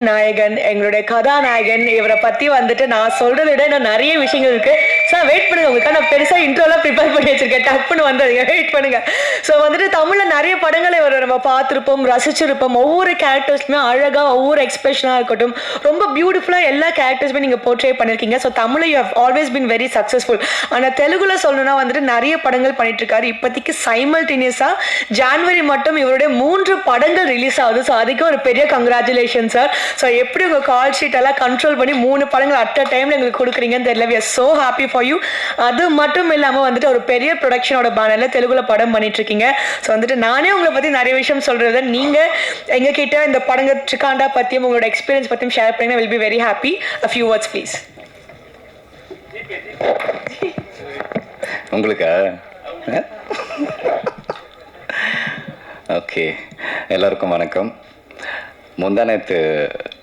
நாயகன் எங்களுடைய கதாநாயகன் இவரை பத்தி வந்துட்டு நான் சொல்றதை விட இன்னும் நிறைய விஷயங்கள் இருக்கு. சார் வெயிட் பண்ணுங்க. உங்களுக்கு நான் பெருசாக இன்ட்ரோலாம் ப்ரிப்பேர் பண்ணி வச்சிருக்கேன். டப்புன்னு வந்ததுங்க வெயிட் பண்ணுங்க. ஸோ வந்துட்டு தமிழில் நிறைய படங்களை இவரை நம்ம பார்த்துருப்போம் ரசிச்சிருப்போம். ஒவ்வொரு கேரக்டர்ஸுமே அழகாக ஒவ்வொரு எக்ஸ்பிரஷனாக இருக்கட்டும். ரொம்ப பியூட்டிஃபுல்லாக எல்லா கேரக்டர்ஸுமே நீங்கள் போர்ட்ரே பண்ணியிருக்கீங்க ஸோ தமிழை you have always been very successful ஆனால் தெலுங்குல சொல்லணும்னா வந்துட்டு நிறைய படங்கள் பண்ணிட்டு இருக்காரு இப்போதைக்கு சைமல்டேனியஸா ஜான்வரி மட்டும் இவருடைய மூன்று படங்கள் ரிலீஸ் ஆகுது. ஸோ அதுக்கு ஒரு பெரிய கங்க்ராச்சுலேஷன் சார் ஸோ எப்படி உங்கள் கால் ஷீட் எல்லாம் கண்ட்ரோல் பண்ணி மூணு படங்கள் அட் அ டைமில் எங்களுக்கு கொடுக்குறீங்கன்னு தெரியல. We are so happy for you அது மட்டும் இல்லாமல் வந்துட்டு ஒரு பெரிய ப்ரொடக்ஷனோட பேனரில் தெலுங்குல படம் பண்ணிட்டு இருக்கீங்க ஸோ வந்துட்டு நானே உங்களை பற்றி நிறைய விஷயம் சொல்கிறத நீங்கள் எங்ககிட்ட இந்த படங்க ட்ரிகாண்டா பற்றியும் உங்களோட எக்ஸ்பீரியன்ஸ் பற்றியும் ஷேர் பண்ணி will be very happy a few words please உங்களுக்கா? ஓகே எல்லாருக்கும் வணக்கம். முந்தா நேத்து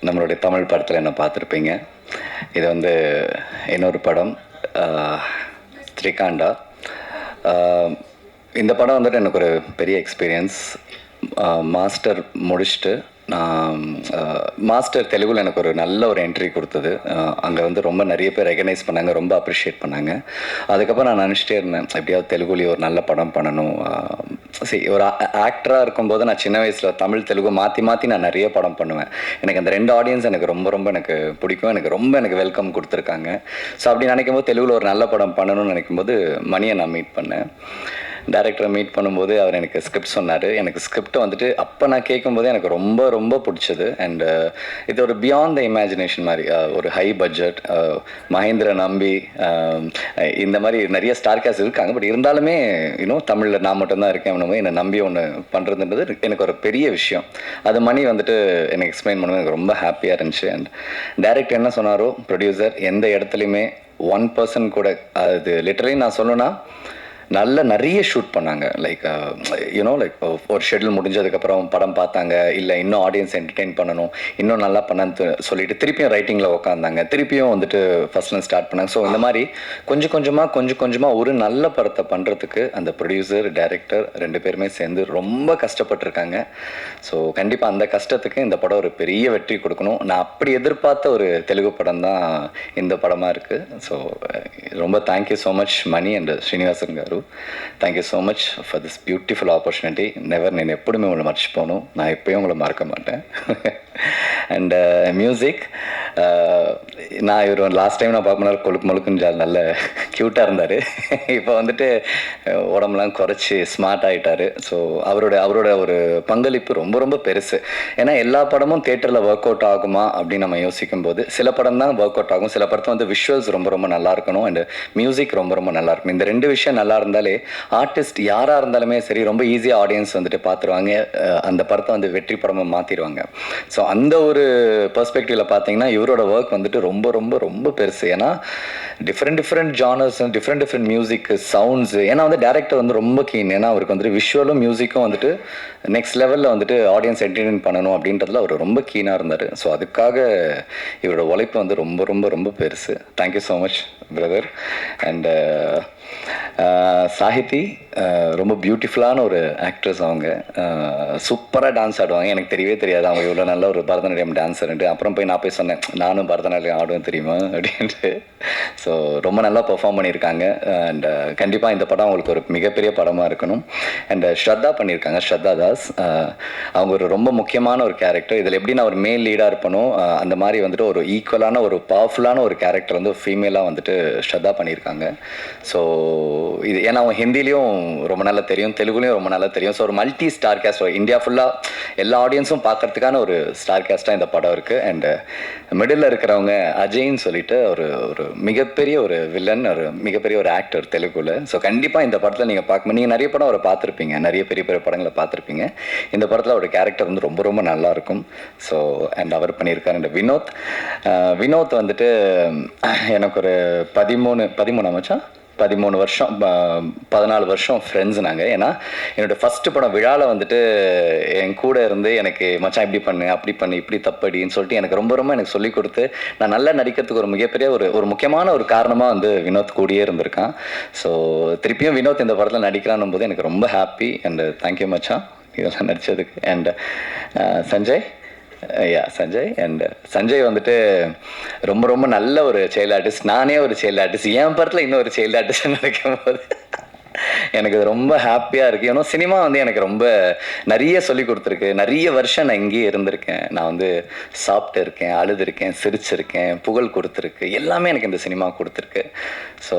நம்மளுடைய தமிழ் படத்தில் என்ன பார்த்துருப்பீங்க? இது வந்து இன்னொரு படம். ஸ்ரீகாண்டா இந்த படம் வந்துட்டு எனக்கு ஒரு பெரிய எக்ஸ்பீரியன்ஸ் மாஸ்டர் முடிச்சுட்டு நான் மாஸ்டர் தெலுங்குல எனக்கு ஒரு நல்ல ஒரு என்ட்ரி கொடுத்தது. அங்கே வந்து ரொம்ப நிறைய பேர் ரெகனைஸ் பண்ணாங்க ரொம்ப அப்ரிஷியேட் பண்ணாங்க. அதுக்கப்புறம் நான் நினச்சிட்டே இருந்தேன் எப்படியாவது தெலுங்குலேயே ஒரு நல்ல படம் பண்ணணும். சரி ஒரு ஆக்டராக இருக்கும்போது நான் சின்ன வயசில் தமிழ் தெலுங்கு மாற்றி மாற்றி நான் நிறைய படம் பண்ணுவேன். எனக்கு அந்த ரெண்டு ஆடியன்ஸ் எனக்கு ரொம்ப ரொம்ப எனக்கு பிடிக்கும். எனக்கு ரொம்ப எனக்கு வெல்கம் கொடுத்துருக்காங்க. ஸோ அப்படி நினைக்கும் போது தெலுங்கில் ஒரு நல்ல படம் பண்ணணும்னு நினைக்கும் போது மணியை நான் மீட் பண்ணேன். டேரக்டரை மீட் பண்ணும்போது அவர் எனக்கு ஸ்கிரிப்ட் சொன்னார். எனக்கு ஸ்கிரிப்டை வந்துட்டு அப்போ நான் கேட்கும்போது எனக்கு ரொம்ப ரொம்ப பிடிச்சது. அண்ட் uh, இது uh, ஒரு பியாண்ட் த இமேஜினேஷன் மாதிரி ஒரு ஹை பட்ஜெட் மகேந்திர நம்பி um, இந்த மாதிரி நிறைய ஸ்டார் கேஸ் இருக்காங்க. பட் இருந்தாலுமே இன்னும் தமிழில் நான் மட்டும்தான் இருக்கேன் அப்படின்னும் என்னை நம்பி ஒன்று பண்ணுறதுன்றது எனக்கு ஒரு பெரிய விஷயம். அது மணி வந்துட்டு எனக்கு எக்ஸ்பிளைன் பண்ணும்போது எனக்கு ரொம்ப ஹாப்பியாக இருந்துச்சு. அண்ட் டேரக்டர் என்ன சொன்னாரோ ப்ரொடியூசர் எந்த இடத்துலையுமே ஒன் பர்சன் கூட அது லிட்டரலி நான் சொல்லணும்னா நல்ல நிறைய ஷூட் பண்ணாங்க. லைக் யூனோ லைக் ஒரு ஷெட்யூல் முடிஞ்சதுக்கப்புறம் படம் பார்த்தாங்க. இல்லை இன்னும் ஆடியன்ஸ் என்டர்டெயின் பண்ணணும். இன்னும் நல்லா பண்ணு சொல்லிட்டு திருப்பியும் ரைட்டிங்கில் உட்காந்தாங்க திருப்பியும் வந்துட்டு ஃபஸ்ட்லேருந்து ஸ்டார்ட் பண்ணாங்க. ஸோ இந்த மாதிரி கொஞ்சம் கொஞ்சமாக கொஞ்சம் கொஞ்சமாக ஒரு நல்ல படத்தை பண்ணுறதுக்கு அந்த ப்ரொடியூசர் டைரக்டர் ரெண்டு பேருமே சேர்ந்து ரொம்ப கஷ்டப்பட்டிருக்காங்க. ஸோ கண்டிப்பாக அந்த கஷ்டத்துக்கு இந்த படம் ஒரு பெரிய வெற்றி கொடுக்கணும். நான் அப்படி எதிர்பார்த்த ஒரு தெலுங்கு படம் தான் இந்த படமாக இருக்குது ஸோ ரொம்ப thank you so much Mani and Srinivasan garu thank you so much for this beautiful opportunity never நான் எப்போதுமே உங்களை போகணும் நான் எப்போயும் உங்களை மறக்க மாட்டேன் அண்ட் மியூசிக் நான் இவர் லாஸ்ட் டைம் நான் பார்க்கும்போது கொழுக்கு மொழுக்குன்னு நல்ல க்யூட்டாக இருந்தார். இப்போ வந்துட்டு உடம்புலாம் குறைச்சி ஸ்மார்ட் ஆகிட்டார் ஸோ அவரோட அவரோட ஒரு பங்களிப்பு ரொம்ப ரொம்ப பெருசு. ஏன்னா எல்லா படமும் தேட்டரில் ஒர்க் அவுட் ஆகுமா அப்படின்னு நம்ம யோசிக்கும் போது சில படம் தான் ஒர்க் அவுட் ஆகும். சில படத்தை வந்து விஷுவல்ஸ் ரொம்ப ரொம்ப நல்லா இருக்கணும் அண்ட் மியூசிக் ரொம்ப ரொம்ப நல்லா இருக்கும். இந்த ரெண்டு விஷயம் நல்லா இருந்தாலே ஆர்டிஸ்ட் யாராக இருந்தாலுமே சரி ரொம்ப ஈஸியாக ஆடியன்ஸ் வந்துட்டு பார்த்துருவாங்க அந்த படத்தை வந்து வெற்றி படமாக மாற்றிடுவாங்க ஸோ அந்த ஒரு பர்ஸ்பெக்டிவில் பார்த்தீங்கன்னா இவரோட ஒர்க் வந்துட்டு ரொம்ப ரொம்ப ரொம்ப பெருசு. ஏன்னா different different genres different different music sounds ஏன்னா வந்து டேரக்டர் வந்து ரொம்ப கீன் ஏன்னா அவருக்கு வந்துட்டு விஷுவலும் மியூசிக்கும் வந்துட்டு நெக்ஸ்ட் லெவலில் வந்துட்டு ஆடியன்ஸ் என்டர்டெயின் பண்ணணும் அப்படின்றதுல அவர் ரொம்ப கீனாக இருந்தார். ஸோ அதுக்காக இவரோட உழைப்பு வந்து ரொம்ப ரொம்ப ரொம்ப பெருசு. Thank you so much brother and Sahithi ரொம்ப பியூட்டிஃபுல்லான ஒரு ஆக்ட்ரஸ் அவங்க. Uh, சூப்பராக டான்ஸ் ஆடுவாங்க. எனக்கு தெரியவே தெரியாது. அவங்க இவ்வளோ நல்ல ஒரு பரதநாட்டியம் டான்ஸர்ன்ட்டு அப்புறம் போய் நான் போய் சொன்னேன் நானும் பரதநாட்டியம் ஆடுவேன் தெரியுமா? அப்படின்ட்டு. ஸோ ரொம்ப நல்லா பெர்ஃபார்ம் பண்ணியிருக்காங்க. அண்ட் uh, கண்டிப்பாக இந்த படம் அவங்களுக்கு ஒரு மிகப்பெரிய படமாக இருக்கணும். அண்ட் uh, ஸ்ரத்தா பண்ணியிருக்காங்க ஸ்ரத்தா தாஸ். அவங்க ஒரு ரொம்ப முக்கியமான ஒரு கேரக்டர் இதில் எப்படி நான் ஒரு மேல் லீடாக இருப்பனோ அந்த மாதிரி வந்துட்டு ஒரு ஈக்குவலான ஒரு பவர்ஃபுல்லான ஒரு கேரக்டர் வந்து ஃபீமேலாக வந்துட்டு ஸ்ரத்தா பண்ணியிருக்காங்க. ஸோ இது ஏன்னா அவங்க ஹிந்திலையும் ரொம்ப நல்லா தெரியும் தெலுங்குலையும் ரொம்ப நல்லா தெரியும். ஸோ ஒரு மல்டி ஸ்டார் கேஸ்ட் இந்தியா ஃபுல்லாக எல்லா ஆடியன்ஸும் பார்க்கறதுக்கான ஒரு ஸ்டார் கேஸ்ட்டாக இந்த படம் இருக்குது அண்ட் மிடில் இருக்கிறவங்க அஜய்ன்னு சொல்லிட்டு ஒரு ஒரு மிகப்பெரிய ஒரு வில்லன் ஒரு மிகப்பெரிய ஒரு ஆக்டர் தெலுங்குல. ஸோ கண்டிப்பாக இந்த படத்தில் நீங்கள் பார்க்கணும் நீங்கள் நிறைய படம் அவரை பார்த்துருப்பீங்க. நிறைய பெரிய பெரிய படங்களை பார்த்துருப்பீங்க. இந்த படத்தில் அவரோட கேரக்டர் வந்து ரொம்ப ரொம்ப நல்லா இருக்கும். ஸோ அண்ட் அவர் பண்ணியிருக்காரு. வினோத் வினோத் வந்துட்டு எனக்கு ஒரு பதிமூணு பதிமூணு மச்சான் பதிமூணு வருஷம் ப- பதினாலு வருஷம் ஃப்ரெண்ட்ஸ் நாங்கள் ஏன்னா என்னோட ஃபஸ்ட்டு படம் விழாவில் வந்துட்டு என் கூட இருந்து எனக்கு மச்சான் இப்படி பண்ணு அப்படி பண்ணு இப்படி தப்படின்னு சொல்லிட்டு எனக்கு ரொம்ப ரொம்ப எனக்கு சொல்லிக் கொடுத்து நான் நல்லா நடிக்கிறதுக்கு ஒரு மிகப்பெரிய ஒரு ஒரு முக்கியமான ஒரு காரணமாக வந்து வினோத் கூடியே இருந்திருக்கான். ஸோ திருப்பியும் வினோத் இந்த படத்தில் நடிக்கிறான்னும் போது எனக்கு ரொம்ப ஹாப்பி அண்ட் தேங்க்யூ மச்சான். இதெல்லாம் நடித்ததுக்கு and Sanjay yeah Sanjay. And uh, Sanjay வந்துட்டு ரொம்ப ரொம்ப நல்ல ஒரு சைல்டு ஆர்டிஸ்ட் நானே ஒரு சைல்டு ஆர்டிஸ்ட் என் படத்தில் இன்னொரு சைல்டு ஆர்டிஸ்ட் நினைக்கும் போது எனக்கு இது ரொம்ப ஹாப்பியாக இருக்குது ஏன்னா சினிமா வந்து எனக்கு ரொம்ப நிறைய சொல்லி கொடுத்துருக்கு. நிறைய வருஷம் நான் இங்கேயே இருந்திருக்கேன். நான் வந்து சாப்பிட்டு இருக்கேன் அழுதுருக்கேன் சிரிச்சிருக்கேன் புகழ் கொடுத்துருக்கு. எல்லாமே எனக்கு இந்த சினிமா கொடுத்துருக்கு. ஸோ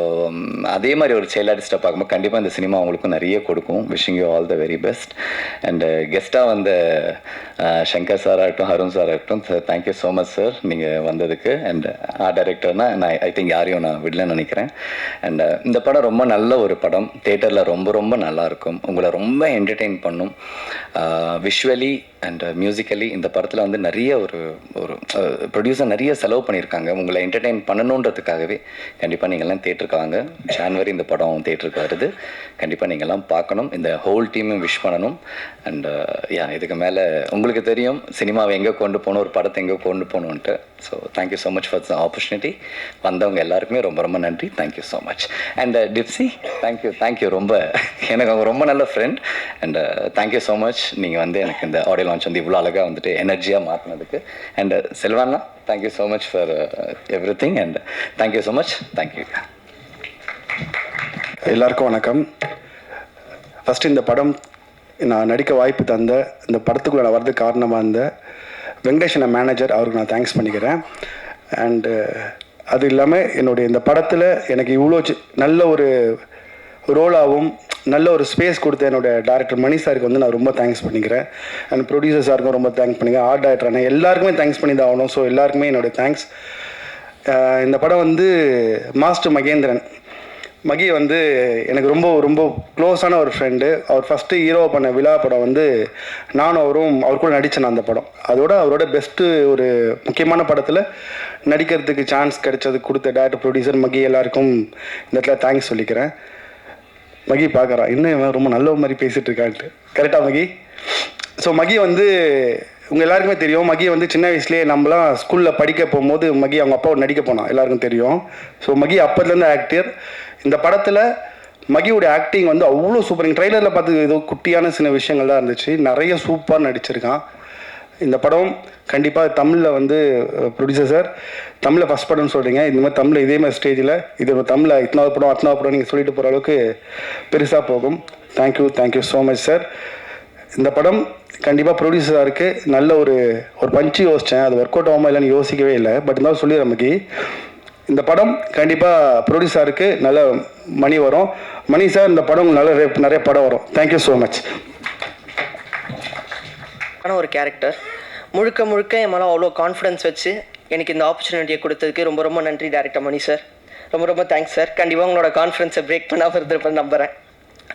அதே மாதிரி ஒரு செயல் ஆர்டிஸ்ட்டை பார்க்கும்போது கண்டிப்பாக இந்த சினிமா அவங்களுக்கும் நிறைய கொடுக்கும். Wishing you all the very best and கெஸ்ட்டாக வந்த uh, சங்கர் சார் ஆகட்டும் அருண் சார் ஆகட்டும் thank you so much sir நீங்கள் வந்ததுக்கு. அண்ட் ஆர்ட் டைரக்டர்னா நான் ஐ திங்க் யாரையும் நான் விடலன்னு நினைக்கிறேன். அண்ட் uh, இந்த படம் ரொம்ப நல்ல ஒரு படம். தேட்டரில் ரொம்ப ரொம்ப நல்லாயிருக்கும் உங்களை ரொம்ப என்டர்டெயின் பண்ணும். விஷுவலி அண்ட் மியூசிக்கலி uh, இந்த படத்தில் வந்து நிறைய ஒரு ஒரு ப்ரொடியூசர் நிறைய செலவு பண்ணியிருக்காங்க. உங்களை என்டர்டெயின் பண்ணணுன்றதுக்காகவே கண்டிப்பாக நீங்கள்லாம் தேட்டருக்கு வாங்க ஜான்வரி இந்த படம் தேட்டருக்கு வருது. கண்டிப்பாக நீங்கள்லாம் பார்க்கணும். இந்த ஹோல் டீமும் விஷ் பண்ணணும். அண்ட் யா uh, இதுக்கு மேலே உங்களுக்கு தெரியும் சினிமாவை எங்கே கொண்டு போகணும் ஒரு படத்தை எங்கே கொண்டு போகணுன்ட்டு. So thank you so much for the opportunity வந்தவங்க எல்லாருக்குமே ரொம்ப ரொம்ப நன்றி. Thank you so much and Tipsy thank you thank you ரொம்ப எனக்கு அவங்க ரொம்ப நல்ல friend and thank you so much நீங்கள் வந்து எனக்கு இந்த ஆடியோ லான்ச் வந்து இவ்வளோ அழகாக வந்துட்டு எனர்ஜியாக மாற்றினதுக்கு and செல்வானா thank you so much for everything and thank you so much thank you எல்லாருக்கும் வணக்கம். ஃபஸ்ட் இந்த படம் நான் நடிக்க வாய்ப்பு தந்த இந்த படத்துக்குள்ள நான் வரதுக்கு காரணமாக இருந்த வெங்கடேஷன மேனேஜர் அவருக்கு நான் தேங்க்ஸ் பண்ணிக்கிறேன். அண்டு uh, அது இல்லாமல் என்னுடைய இந்த படத்தில் எனக்கு இவ்வளோ நல்ல ஒரு ரோலாகவும் நல்ல ஒரு ஸ்பேஸ் கொடுத்த என்னோட டேரக்டர் மணி சாருக்கு வந்து நான் ரொம்ப தேங்க்ஸ் பண்ணிக்கிறேன். அண்ட் ப்ரொடியூசர் சாருக்கும் ரொம்ப தேங்க்ஸ் பண்ணிக்கிறேன். ஆர்ட் டேரக்டர் அண்ணன் எல்லாருக்குமே தேங்க்ஸ் பண்ணி தான் ஆகணும். ஸோ எல்லாருக்குமே என்னோட தேங்க்ஸ் இந்த படம் வந்து மாஸ்டர் மகேந்திரன் மகி வந்து எனக்கு ரொம்ப ரொம்ப க்ளோஸான ஒரு ஃப்ரெண்டு அவர் ஃபஸ்ட்டு ஹீரோ பண்ண விழா படம் வந்து நானும் அவரும் அவர் கூட நடித்தேன் அந்த படம். அதோட அவரோட பெஸ்ட்டு ஒரு முக்கியமான படத்தில் நடிக்கிறதுக்கு சான்ஸ் கிடைச்சது கொடுத்த டேரக்டர் ப்ரொடியூசர் மகி எல்லாருக்கும் இந்த இடத்துல தேங்க்ஸ் சொல்லிக்கிறேன். மகி பார்க்குறான் இன்னும் இவன் ரொம்ப நல்ல மாதிரி பேசிகிட்டு இருக்கான்ட்டு. கரெக்டாக மகி? ஸோ மகி வந்து உங்கள் எல்லாருக்குமே தெரியும். மகி வந்து சின்ன வயசுலேயே நம்மளாம் ஸ்கூலில் படிக்க போகும்போது மகி அவங்க அப்பாவோட நடிக்க போனான் எல்லாருக்கும் தெரியும். ஸோ மகி அப்போதுலேருந்து ஆக்டர் இந்த படத்தில் மகியோட ஆக்டிங் வந்து அவ்வளோ சூப்பர் ட்ரைலரில் பார்த்து ஏதோ குட்டியான சின்ன விஷயங்கள்லாம் இருந்துச்சு. நிறைய சூப்பராக நடிச்சிருக்கான். இந்த படம் கண்டிப்பாக தமிழில் வந்து ப்ரொடியூசர் சார் தமிழில் ஃபஸ்ட் படம்னு சொல்கிறீங்க இந்த மாதிரி தமிழில் இதே மாதிரி ஸ்டேஜில் இது ஒரு தமிழில் இத்தனாவது படம் அத்தனாவது படம் நீங்கள் சொல்லிட்டு போகிற அளவுக்கு பெருசாக போகும். Thank you thank you so much sir இந்த படம் கண்டிப்பாக ப்ரொடியூசராக இருக்குது நல்ல ஒரு ஒரு பஞ்சு யோசித்தேன் அது ஒர்க் அவுட் ஆகாமல் இல்லைன்னு யோசிக்கவே இல்லை. பட் இருந்தாலும் சொல்லி நமக்கு இந்த படம் கண்டிப்பாக ப்ரொடியூசருக்கு நல்ல மணி வரும். மணி சார் இந்த படம் நல்ல நிறைய படம் வரும். தேங்க்யூ ஸோ மச் ஆன ஒரு கேரக்டர் முழுக்க முழுக்க என் மேலே அவ்வளோ கான்ஃபிடன்ஸ் வச்சு எனக்கு இந்த ஆப்பர்ச்சுனிட்டியை கொடுத்ததுக்கு ரொம்ப ரொம்ப நன்றி டேரக்டர் மணி சார் ரொம்ப ரொம்ப தேங்க்ஸ் சார் கண்டிப்பாக உங்களோட கான்ஃபிடன்ஸை பிரேக் பண்ணாமல் இருந்திருப்பேன் நம்புகிறேன்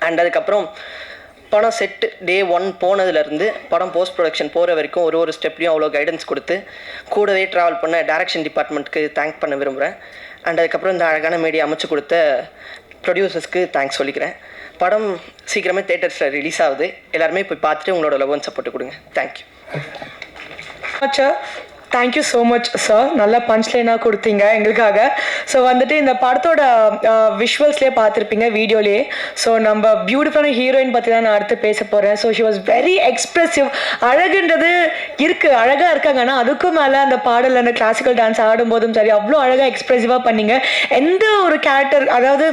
அண்ட் அதுக்கப்புறம் படம் செட்டு டே ஒன் போனதுலேருந்து படம் போஸ்ட் ப்ரொடக்ஷன் போகிற வரைக்கும் ஒரு ஒரு ஸ்டெப்லையும் அவ்வளோ கைடன்ஸ் கொடுத்து கூடவே ட்ராவல் பண்ண டேரக்ஷன் டிபார்ட்மெண்ட்டுக்கு தேங்க் பண்ண விரும்புகிறேன் அண்ட் அதுக்கப்புறம் இந்த அழகான மீடியா அமைச்சு கொடுத்த ப்ரொடியூசர்ஸ்க்கு தேங்க்ஸ் சொல்லிக்கிறேன். படம் சீக்கிரமே தேட்டர்ஸில் ரிலீஸ் ஆகுது. எல்லாருமே போய் பார்த்துட்டு உங்களோட லவ் சப்போர்ட் கொடுங்க. தேங்க்யூ அச்சா thank you so much sir நல்ல பஞ்ச்லைனாக கொடுத்தீங்க எங்களுக்காக. ஸோ வந்துட்டு இந்த படத்தோட விஷுவல்ஸ்லேயே பார்த்துருப்பீங்க வீடியோலேயே. ஸோ நம்ம பியூட்டிஃபுல்லான ஹீரோயின் பற்றி தான் நான் அடுத்து பேச போகிறேன் so she was very expressive அழகுன்றது இருக்குது அழகாக இருக்காங்க. ஆனால் அதுக்கும் மேலே அந்த பாடல் அந்த கிளாசிக்கல் டான்ஸ் ஆடும்போதும் சரி அவ்வளோ அழகாக எக்ஸ்ப்ரெசிவாக பண்ணீங்க. எந்த ஒரு கேரக்டர் அதாவது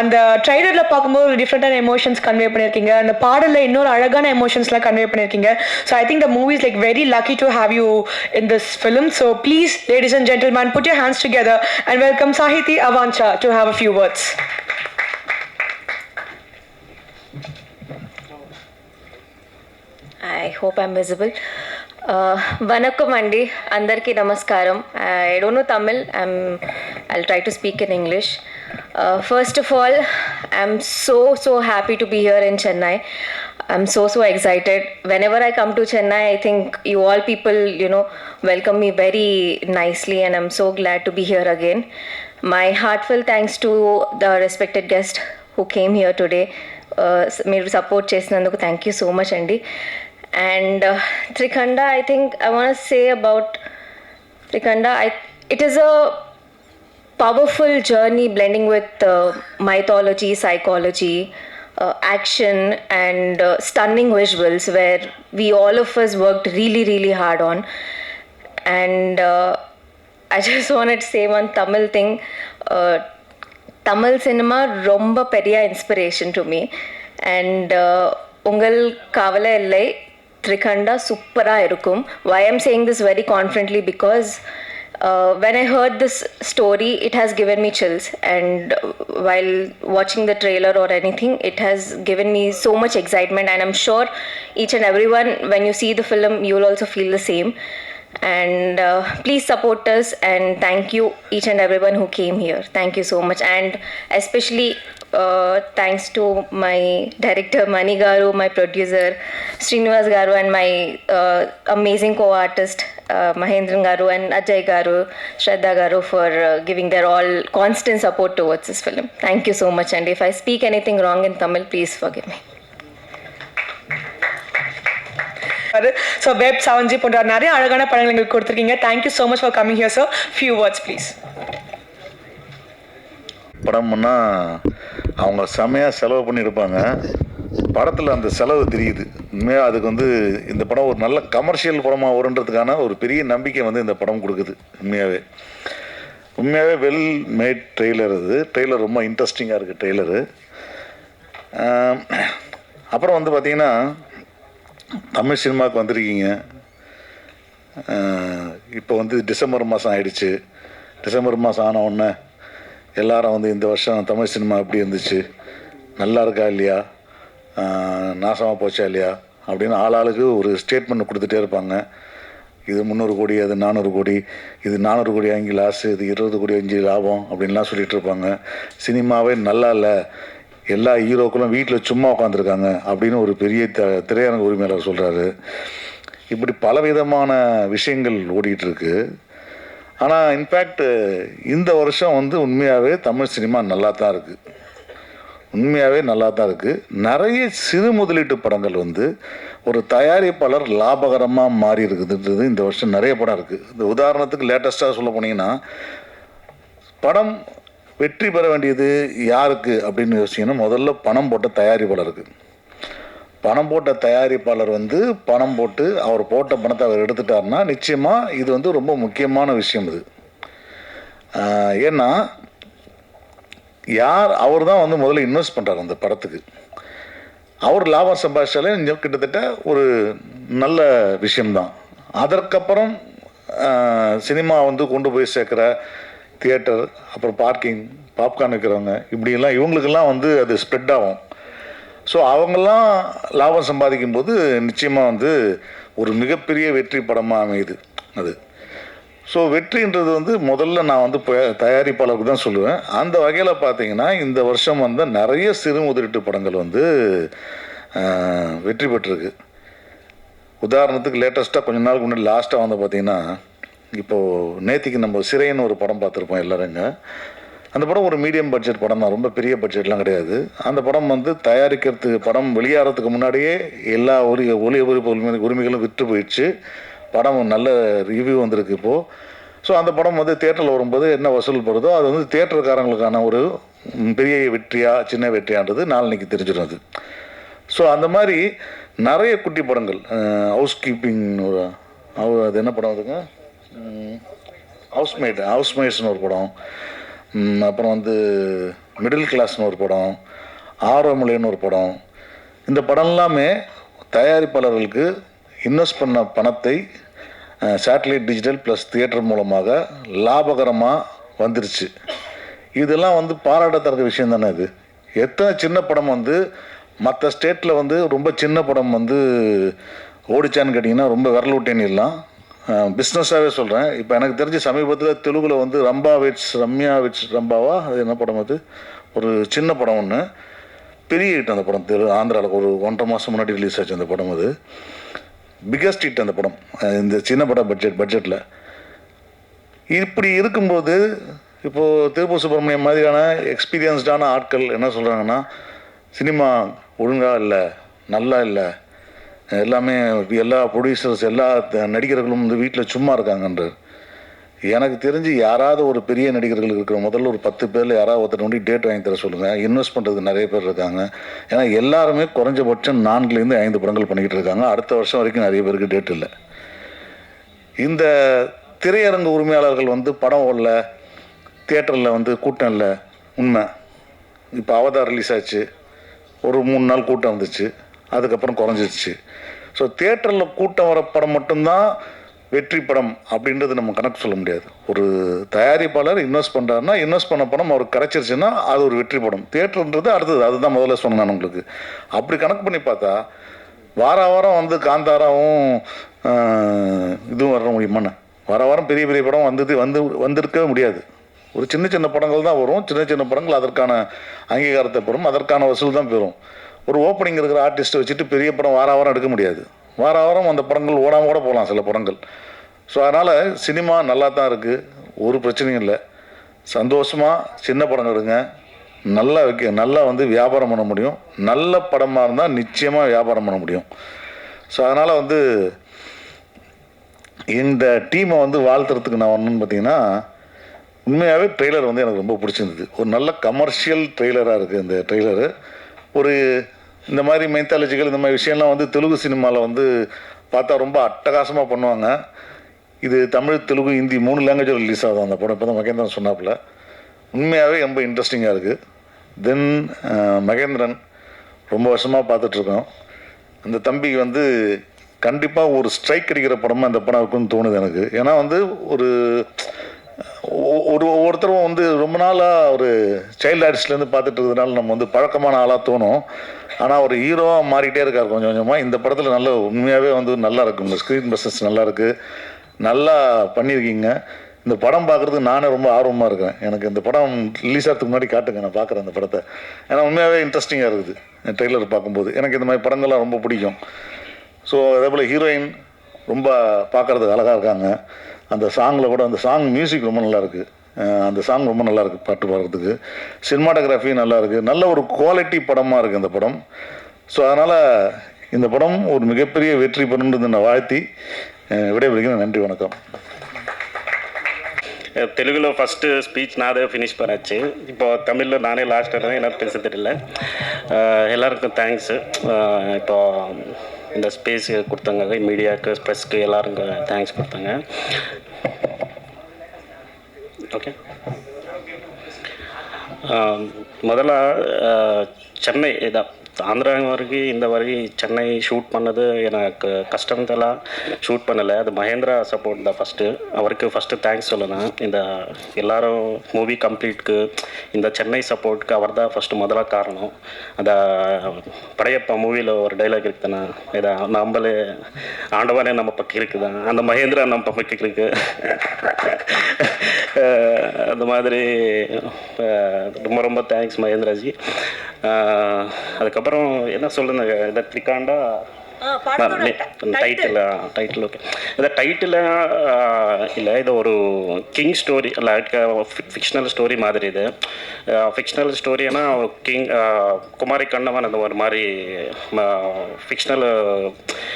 அந்த ட்ரைலரில் பார்க்கும்போது ஒரு டிஃப்ரெண்ட்டான எமோஷன்ஸ் கன்வே பண்ணியிருக்கீங்க அந்த பாடலில் இன்னொரு அழகான எமோஷன்ஸ்லாம் கன்வே பண்ணியிருக்கீங்க so I think the movies like very lucky to have you in this film. So please, ladies and gentlemen, put your hands together and welcome Sahiti Avancha to have a few words. I hope I'm visible vanakkam అండి అందరికీ నమస్కారం I don't know Tamil I'm I'll try to speak in English first of all I'm so so happy to be here in Chennai I'm so so excited. Whenever I come to Chennai, I think you all people, you know, welcome me very nicely, and I'm so glad to be here again. My heartfelt thanks to the respected guest who came here today. Uh, మీరు support చేసినందుకు thank you so much అండి and Trikhanda I think I want say about Trikhanda I it is a powerful journey blending with uh, mythology, psychology, uh, action, and uh, stunning visuals where we all of us worked really, really hard on. And uh, I just wanted to say one Tamil thing. Uh, Tamil cinema ரொம்ப பெரிய inspiration to me and உங்கள் கவலை இல்லை த்ரிகண்டா சூப்பராக இருக்கும் why am saying this very confidently because uh, when I heard this story, it has given me chills. And while watching the trailer or anything, it has given me so much excitement. And I'm sure each and everyone, when you see the film, you'll also feel the same. And uh, please support us. And thank you, each and everyone who came here. Thank you so much. And especially uh, thanks to my director mani garu my producer srinivas garu and my uh, amazing co-artist uh, mahendran garu and ajay garu shraddha garu for uh, giving their all constant support towards this film thank you so much and if i speak anything wrong in tamil please forgive me so web செவன்ஜி போன்ற நிறைய அழகான படங்கள் எங்களுக்கு கொடுத்துருக்கீங்க thank you so much for coming here so few words please படம்னா அவங்க செமையாக செலவு பண்ணியிருப்பாங்க. படத்தில் அந்த செலவு தெரியுது. உண்மையாக அதுக்கு வந்து இந்த படம் ஒரு நல்ல கமர்ஷியல் படமாக வருன்றதுக்கான ஒரு பெரிய நம்பிக்கை வந்து இந்த படம் கொடுக்குது. உண்மையாகவே உண்மையாகவே வெல் மேட் ட்ரெய்லர் அது. ட்ரெய்லர் ரொம்ப இன்ட்ரெஸ்டிங்காக இருக்குது ட்ரெய்லரு அப்புறம் வந்து பார்த்திங்கன்னா தமிழ் சினிமாவுக்கு வந்திருக்கீங்க. இப்போ வந்து டிசம்பர் மாதம் ஆயிடுச்சு. டிசம்பர் மாதம் ஆன உடனே எல்லாரும் வந்து இந்த வருஷம் தமிழ் சினிமா எப்படி இருந்துச்சு? நல்லா இருக்கா இல்லையா? நாசமாக போச்சா இல்லையா? அப்படின்னு ஆளாளுக்கு ஒரு ஸ்டேட்மெண்ட் கொடுத்துட்டே இருப்பாங்க. இது முந்நூறு கோடி அது நானூறு கோடி இது நானூறு கோடி அஞ்சு லாஸ் இது இருபது கோடி அஞ்சு லாபம் அப்படின்லாம் சொல்லிகிட்டு இருப்பாங்க. சினிமாவே நல்லா இல்லை. எல்லா ஹீரோக்களும் வீட்டில் சும்மா உட்காந்துருக்காங்க அப்படின்னு ஒரு பெரிய த திரையரங்க உரிமையாளர் சொல்கிறாரு இப்படி பலவிதமான விஷயங்கள் ஓடிகிட்டு இருக்குது ஆனால் இன்ஃபேக்ட் இந்த வருஷம் வந்து உண்மையாகவே தமிழ் சினிமா நல்லா தான் இருக்குது உண்மையாகவே நல்லா தான் இருக்குது நிறைய சிறு முதலீட்டு படங்கள் வந்து ஒரு தயாரிப்பாளர் லாபகரமாக மாறி இருக்குதுன்றது இந்த வருஷம் நிறைய படம் இருக்குது இந்த உதாரணத்துக்கு லேட்டஸ்ட்டாக சொல்ல போனீங்கன்னா படம் வெற்றி பெற வேண்டியது யாருக்கு அப்படின்னு யோசிச்சிங்கன்னா முதல்ல பணம் போட்ட தயாரிப்பாளருக்கு. பணம் போட்ட தயாரிப்பாளர் வந்து பணம் போட்டு அவர் போட்ட பணத்தை அவர் எடுத்துட்டாருன்னா நிச்சயமாக இது வந்து ரொம்ப முக்கியமான விஷயம் இது. ஏன்னா யார் அவர் தான் வந்து முதல்ல இன்வெஸ்ட் பண்ணுறாரு அந்த படத்துக்கு. அவர் லாபம் சம்பாதிச்சாலே கிட்டத்தட்ட ஒரு நல்ல விஷயம்தான். அதற்கப்புறம் சினிமா வந்து கொண்டு போய் சேர்க்குற தியேட்டர் அப்புறம் பார்க்கிங் பாப்கார்ன் விற்கிறவங்க இப்படியெல்லாம் இவங்களுக்கெல்லாம் வந்து அது ஸ்ப்ரெட் ஆகும். ஸோ அவங்கெல்லாம் லாபம் சம்பாதிக்கும் போது நிச்சயமாக வந்து ஒரு மிகப்பெரிய வெற்றி படமாக அமையுது. அது. ஸோ வெற்றின்றது வந்து முதல்ல நான் வந்து தயாரிப்பாளருக்கு தான் சொல்லுவேன். அந்த வகையில் பார்த்தீங்கன்னா இந்த வருஷம் வந்து நிறைய சிறு முதலீட்டு படங்கள் வந்து வெற்றி பெற்றிருக்கு. உதாரணத்துக்கு லேட்டஸ்ட்டாக கொஞ்ச நாளுக்கு முன்னாடி லாஸ்ட்டாக வந்து பார்த்தீங்கன்னா இப்போது நேத்திக்கு நம்ம சிறைன்னு ஒரு படம் பார்த்துருப்போம் எல்லாருங்க. அந்த படம் ஒரு மீடியம் பட்ஜெட் படம் தான். ரொம்ப பெரிய பட்ஜெட்லாம் கிடையாது. அந்த படம் வந்து தயாரிக்கிறதுக்கு படம் வெளியாகிறதுக்கு முன்னாடியே எல்லா ஒலி ஒலி ஒலிபரப்பு உரிமை உரிமைகளும் விற்று போயிடுச்சு. படம் நல்ல ரிவ்யூ வந்திருக்கு இப்போது ஸோ அந்த படம் வந்து தேட்டரில் வரும்போது என்ன வசூல் படுதோ அது வந்து தேட்டருக்காரங்களுக்கான ஒரு பெரிய வெற்றியா சின்ன வெற்றியான்றது நாளைக்கு தெரிஞ்சிடும் அது. ஸோ அந்த மாதிரி நிறைய குட்டி படங்கள் ஹவுஸ் கீப்பிங் ஒரு அவ- அது என்ன படம் அதுங்க? ஹவுஸ்மேட் ஹவுஸ்மேட்ஸ்னு ஒரு படம். அப்புறம் வந்து மிடில் கிளாஸ்னு ஒரு படம் ஆரோமலைன்னு ஒரு படம். இந்த படம் எல்லாமே தயாரிப்பாளர்களுக்கு இன்வெஸ்ட் பண்ண பணத்தை சேட்டலைட் டிஜிட்டல் ப்ளஸ் தியேட்டர் மூலமாக லாபகரமாக வந்துருச்சு. இதெல்லாம் வந்து பாராட்டத்தக்க விஷயம் தானே இது. எத்தனை சின்ன படம் வந்து மற்ற ஸ்டேட்டில் வந்து ரொம்ப சின்ன படம் வந்து ஓடிச்சான்னு கேட்டிங்கன்னா ரொம்ப விரல் விட்டேன்னு பிஸ்னஸாகவே சொல்கிறேன் இப்போ எனக்கு தெரிஞ்ச சமீபத்தில் தெலுங்கில் வந்து ரம்பா விட்ஸ் ரம்யா விட்ஸ் ரம்பாவா? அது என்ன படம் அது? ஒரு சின்ன படம் ஒன்று பெரிய ஹிட் அந்த படம். தெரு ஆந்திராவில் ஒரு ஒன்றரை மாதம் முன்னாடி ரிலீஸ் ஆச்சு அந்த படம் அது. பிக்கஸ்ட் ஹிட் அந்த படம். இந்த சின்ன படம் பட்ஜெட் பட்ஜெட்டில் இப்படி இருக்கும்போது இப்போது திருப்பூர் சுப்பிரமணியம் மாதிரியான எக்ஸ்பீரியன்ஸ்டான ஆட்கள் என்ன சொல்கிறாங்கன்னா சினிமா ஒழுங்காக இல்லை நல்லா இல்லை எல்லாமே எல்லா ப்ரொடியூசர்ஸ் எல்லா நடிகர்களும் வந்து வீட்டில் சும்மா இருக்காங்கன்றார் எனக்கு தெரிஞ்சு யாராவது ஒரு பெரிய நடிகர்கள் இருக்கிற முதல்ல ஒரு பத்து பேரில் யாராவது ஒருத்தர் நோண்டி டேட் வாங்கி தர சொல்லுங்கள் இன்வெஸ்ட் பண்ணுறதுக்கு நிறைய பேர் இருக்காங்க. ஏன்னா எல்லாருமே குறைஞ்சபட்சம் நான்குலேருந்து ஐந்து படங்கள் பண்ணிக்கிட்டு இருக்காங்க. அடுத்த வருஷம் வரைக்கும் நிறைய பேருக்கு டேட் இல்லை. இந்த திரையரங்கு உரிமையாளர்கள் வந்து படம் ஓடல தியேட்டரில் வந்து கூட்டம் இல்லை. உண்மை. இப்போ அவதார் ரிலீஸ் ஆச்சு. ஒரு மூணு நாள் கூட்டம் வந்துச்சு அதுக்கப்புறம் குறைஞ்சிருச்சு. ஸோ தேட்டரில் கூட்டம் வர படம் மட்டும்தான் வெற்றி படம் அப்படின்றது நம்ம கணக்கு சொல்ல முடியாது. ஒரு தயாரிப்பாளர் இன்வெஸ்ட் பண்ணுறாருன்னா இன்வெஸ்ட் பண்ண படம் அவருக்கு கிடச்சிருச்சுன்னா அது ஒரு வெற்றி படம். தேட்டர்ன்றது அடுத்தது. அதுதான் முதல்ல சொன்னேன் நான் உங்களுக்கு. அப்படி கணக்கு பண்ணி பார்த்தா வார வாரம் வந்து காந்தாராவும் இதுவும் வர முடியுமாண்ணே வார வாரம் பெரிய பெரிய படம் வந்தது வந்து வந்திருக்கவே முடியாது. ஒரு சின்ன சின்ன படங்கள் தான் வரும். சின்ன சின்ன படங்கள் அதற்கான அங்கீகாரத்தை பெறும். அதற்கான வசூல் தான் பெறும். ஒரு ஓப்பனிங் இருக்கிற ஆர்டிஸ்ட்டை வச்சுட்டு பெரிய படம் வார வாரம் எடுக்க முடியாது. வார வாரம் அந்த படங்கள் ஓடாமல் கூட போகலாம் சில படங்கள். ஸோ அதனால் சினிமா நல்லா தான் இருக்குது ஒரு பிரச்சனையும் இல்லை. சந்தோஷமாக சின்ன படம் எடுங்க. நல்லா வைக்க நல்லா வந்து வியாபாரம் பண்ண முடியும். நல்ல படமாக இருந்தால் நிச்சயமாக வியாபாரம் பண்ண முடியும். ஸோ அதனால் வந்து இந்த டீமை வந்து வாழ்த்துறதுக்கு நான் ஒன்றுன்னு பார்த்தீங்கன்னா உண்மையாகவே ட்ரெய்லர் வந்து எனக்கு ரொம்ப பிடிச்சிருந்தது. ஒரு நல்ல கமர்ஷியல் ட்ரெய்லராக இருக்குது இந்த ட்ரெய்லரு ஒரு இந்த மாதிரி மைத்தாலஜிக்கல் இந்த மாதிரி விஷயம்லாம் வந்து தெலுங்கு சினிமாவில் வந்து பார்த்தா ரொம்ப அட்டகாசமாக பண்ணுவாங்க. இது தமிழ் தெலுங்கு ஹிந்தி மூணு லாங்குவேஜில் ரிலீஸ் ஆகுது அந்த படம். இப்போ தான் மகேந்திரன் சொன்னாப்புல. உண்மையாகவே ரொம்ப இன்ட்ரெஸ்டிங்காக இருக்குது தென் மகேந்திரன் ரொம்ப வருஷமாக பார்த்துட்ருக்கோம் அந்த தம்பி வந்து கண்டிப்பாக ஒரு ஸ்ட்ரைக் அடிக்கிற படமாக அந்த படம் இருக்குன்னு தோணுது எனக்கு. ஏன்னா வந்து ஒரு ஒ- ஒரு ஒவ்வொருத்தரும் வந்து ரொம்ப நாளாக ஒரு சைல்டு ஆர்டிஸ்ட்லேருந்து பார்த்துட்டு இருக்கிறதுனால நம்ம வந்து பழக்கமான ஆளாக தோணும். ஆனால் ஒரு ஹீரோவாக மாறிக்கிட்டே இருக்கார் கொஞ்சம் கொஞ்சமாக இந்த படத்தில் நல்ல உண்மையாகவே வந்து நல்லா இருக்கு. இந்த ஸ்க்ரீன் பிஸ்னஸ் நல்லா இருக்கு. நல்லா பண்ணியிருக்கீங்க இந்த படம் பார்க்குறதுக்கு நானே ரொம்ப ஆர்வமாக இருக்கேன். எனக்கு இந்த படம் ரிலீஸ் ஆகிறதுக்கு முன்னாடி காட்டுங்க. நான் பார்க்குறேன் அந்த படத்தை. ஏன்னா உண்மையாகவே இன்ட்ரெஸ்டிங்காக இருக்குது. ட்ரெய்லர் பார்க்கும்போது. எனக்கு இந்த மாதிரி படங்கள்லாம் ரொம்ப பிடிக்கும். ஸோ அதே போல் ஹீரோயின் ரொம்ப பார்க்குறதுக்கு அழகாக இருக்காங்க. அந்த சாங்கில் கூட அந்த சாங் மியூசிக் ரொம்ப நல்லாயிருக்கு அந்த சாங் ரொம்ப நல்லா இருக்குது பாட்டு பாடுறதுக்கு. சினிமாட்டோகிராஃபி இருக்குது நல்ல ஒரு குவாலிட்டி படமாக இருக்குது இந்த படம். ஸோ அதனால் இந்த படம் ஒரு மிகப்பெரிய வெற்றி பெறுன்றது நான் வாழ்த்தி. விடைபெறுகிறேன். நன்றி வணக்கம். தெலுங்கில் ஃபஸ்ட்டு ஸ்பீச் நான் அதை ஃபினிஷ் பண்ணாச்சு. இப்போ தமிழில் நானே லாஸ்ட் தான் என்னால் பேச தெரியல. எல்லாருக்கும் தேங்க்ஸு இப்போ இந்த ஸ்பேஸுக்கு கொடுத்தாங்க மீடியாவுக்கு ப்ரெஸ்க்கு எல்லாருக்கும் தேங்க்ஸ் கொடுத்தாங்க முதல்ல சென்னை இதான் ஆந்திரா வரைக்கும் இந்த வரைக்கும் சென்னை ஷூட் பண்ணது எனக்கு கஷ்டம்தெல்லாம் ஷூட் பண்ணலை. அது மகேந்திரா சப்போர்ட் தான் ஃபஸ்ட்டு அவருக்கு ஃபஸ்ட்டு தேங்க்ஸ் சொல்லணும் இந்த எல்லாரும் மூவி கம்ப்ளீட்க்கு இந்த சென்னை சப்போர்ட்க்கு அவர் தான் ஃபஸ்ட்டு முதல்ல காரணம். அந்த படையப்பா மூவியில் ஒரு டைலாக் இருக்குதுண்ணா இதை நம்மளே ஆண்டவனே நம்ம பக்கம் இருக்குதான் அந்த மகேந்திரா நம்ம பக்கம் இருக்கு. அந்த மாதிரி ரொம்ப ரொம்ப தேங்க்ஸ் மகேந்திராஜி. அதுக்கப்புறம் அதுக்கப்புறம் என்ன சொல்லுங்க இந்த த்ரிகாண்டா? டைட்டில். டைட்டில் ஓகே இந்த டைட்டில் இல்லை இது ஒரு king story like fictional story மாதிரி இது. ஃபிக்ஷனல் ஸ்டோரினா கிங் குமாரி கண்ணவன் அந்த ஒரு மாதிரி ஃபிக்ஷனல்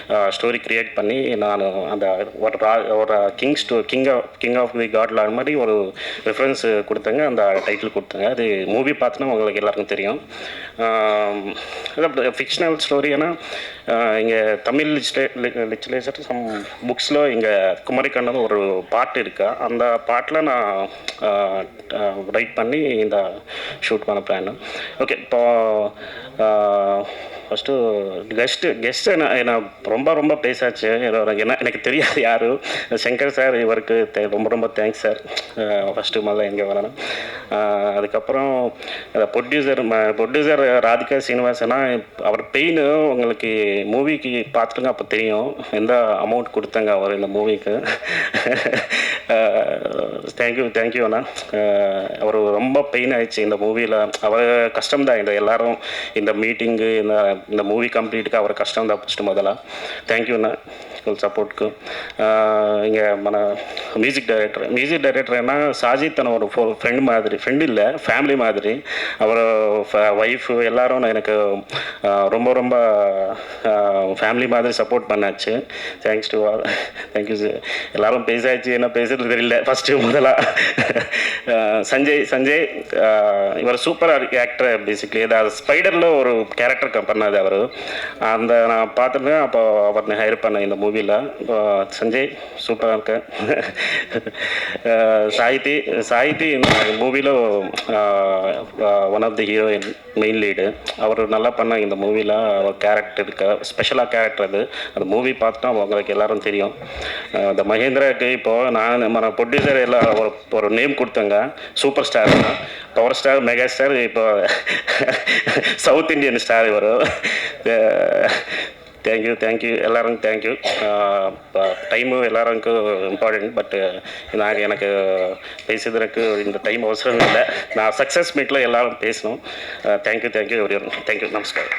ஸ்டோரி கிரியேட் பண்ணி நான் அந்த ஒரு ரா- ஒரு king ஸ்டோ king of king of the காட்ல அந்த மாதிரி ஒரு ரெஃபரன்ஸ் கொடுத்தாங்க. அந்த டைட்டில் கொடுத்தாங்க. அது மூவி பார்த்தோன்னா உங்களுக்கு எல்லாருக்கும் தெரியும். ஃபிக்ஷனல் ஸ்டோரினா இங்கே தமிழ் லிட்ரேச்சர் சம் புக்ஸில் இங்கே குமரிக்கண்ணன் ஒரு பாட்டு இருக்கா? அந்த பாட்டில் நான் ரைட் பண்ணி இந்த ஷூட் பண்ண பிளான் ஓகே இப்போ ஃபஸ்ட்டு கெஸ்ட்டு கெஸ்ட்டு நான் என்ன ரொம்ப ரொம்ப பேசாச்சு எனக்கு என்ன எனக்கு தெரியாது யார். சங்கர் சார் இவருக்கு தே- ரொம்ப ரொம்ப தேங்க்ஸ் சார் ஃபஸ்ட்டு முதல்ல எங்கே வரணும். அதுக்கப்புறம் ப்ரொடியூசர் ப்ரொடியூசர் ராதிகா சீனிவாசனா அவர் பெயின் உங்களுக்கு மூவிக்கு பார்த்துட்டுங்க அப்போ தெரியும். எந்த அமௌண்ட் கொடுத்தாங்க அவர் இந்த மூவிக்கு தேங்க்யூ தேங்க்யூ அண்ணா. அவர் ரொம்ப பெயின் ஆயிடுச்சு இந்த மூவியில் அவர் கஷ்டம்தான் இந்த எல்லாரும் இந்த மீட்டிங்கு இந்த இந்த மூவி கம்ப்ளீட்டுக்கு அவர் கஷ்டம் தான் ஃபஸ்ட்டு முதல்ல தேங்க்யூ அண்ணா ஃபுல் சப்போர்ட்க்கு இங்கே మన మ్యూజిక్ డైరెక్టర్ మ్యూజిక్ డైరెక్టర్ అయినా సాజిద్ తన ஒரு ஃப்ரெண்ட் மாதிரி ஃப்ரெண்ட் இல்லை ஃபேமிலி மாதிரி அவர் ஒய்ஃப் எல்லாரும் எனக்கு ஆஹ், ரொம்ப ரொம்ப ஃபேமிலி மாதிரி support பண்ணாச்சு thanks to all thank you sir எல்லாரும் பேசாச்சு என்ன பேசுறது தெரியல ஃபஸ்ட்டு முதலா ஆஹ், சஞ்சய் சஞ்சய் ஆஹ், இவர் சூப்பர் ஆக்டர் பேசிக்லி அது ஸ்பைடரில் ஒரு கேரக்டர் பண்ணது அவர். அந்த நான் பார்த்துட்டு அப்போ அவரை ஹையர் பண்ணேன் இந்த மூவியில் சஞ்சய் சூப்பராக இருக்கு சாயித்தி சாயித்தி இந்த மூவியில் one of the heroine main lead அவர் நல்லா பண்ணாங்க இந்த மூவியில் அவர் கேரக்டர் இருக்க ஸ்பெஷலாக கேரக்டர் அது. அந்த மூவி பார்த்தா உங்களுக்கு எல்லாரும் தெரியும். இந்த மகேந்திராவுக்கு இப்போது நான் ப்ரொடியூசர் எல்லாம் ஒரு ஒரு name கொடுத்தேங்க super star power star mega star இப்போ சவுத் இந்தியன் ஸ்டார் வரும் தேங்க்யூ தேங்க்யூ எல்லாரும் தேங்க்யூ டைமு எல்லாருக்கும் இம்பார்ட்டன்ட் பட்டு நான் எனக்கு பேசுறதுக்கு இந்த டைம் அவசரம் இல்லை. நான் சக்ஸஸ் மீட்டில் எல்லோரும் பேசணும் thank you thank you every thank you namaskar